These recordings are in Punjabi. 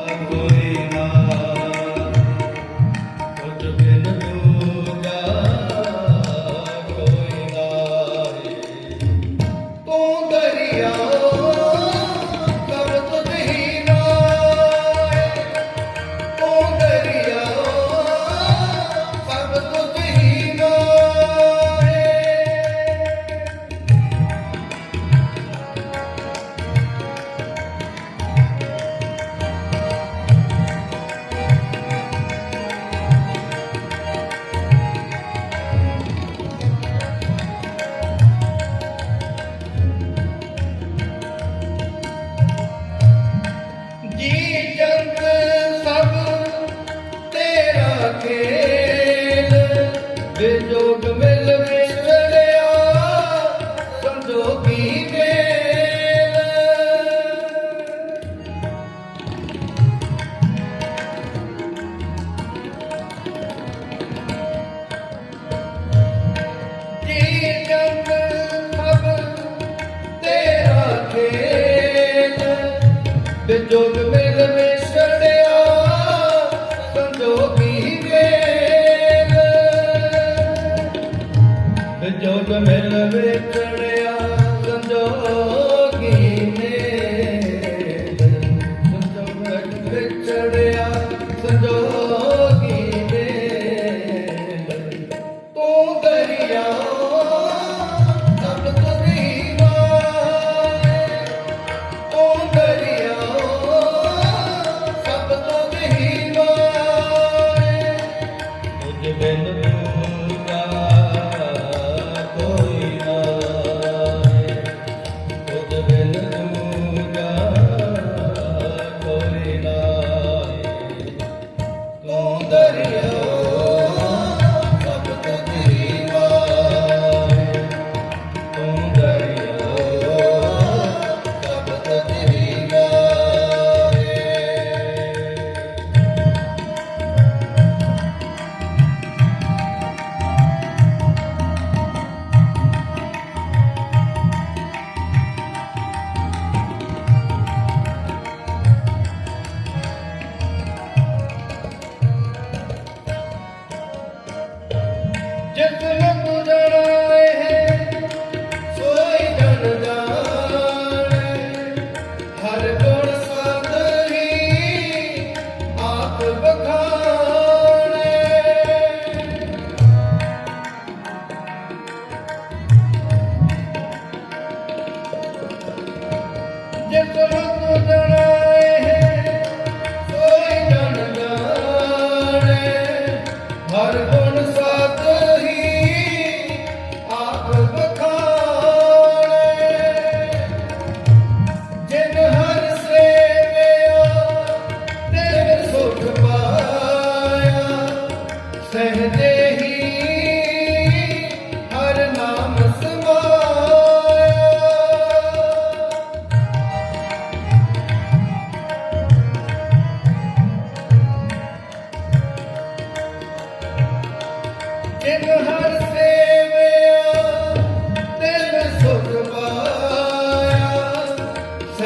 Thank you. ਜੋਗ ਮੇਲ ਵਿਛੜਿਆ ਸੰਜੋਗੀ ਵੇਲ ਜੋਗ ਮੇਲ ਵਿਛੜਿਆ ਸੰਜੋਗੀ Get the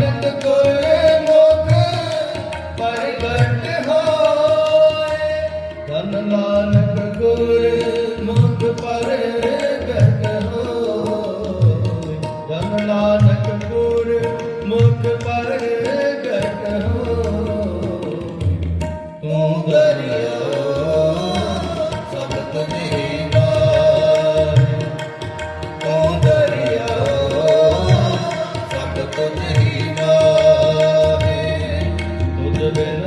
Nanak the bed.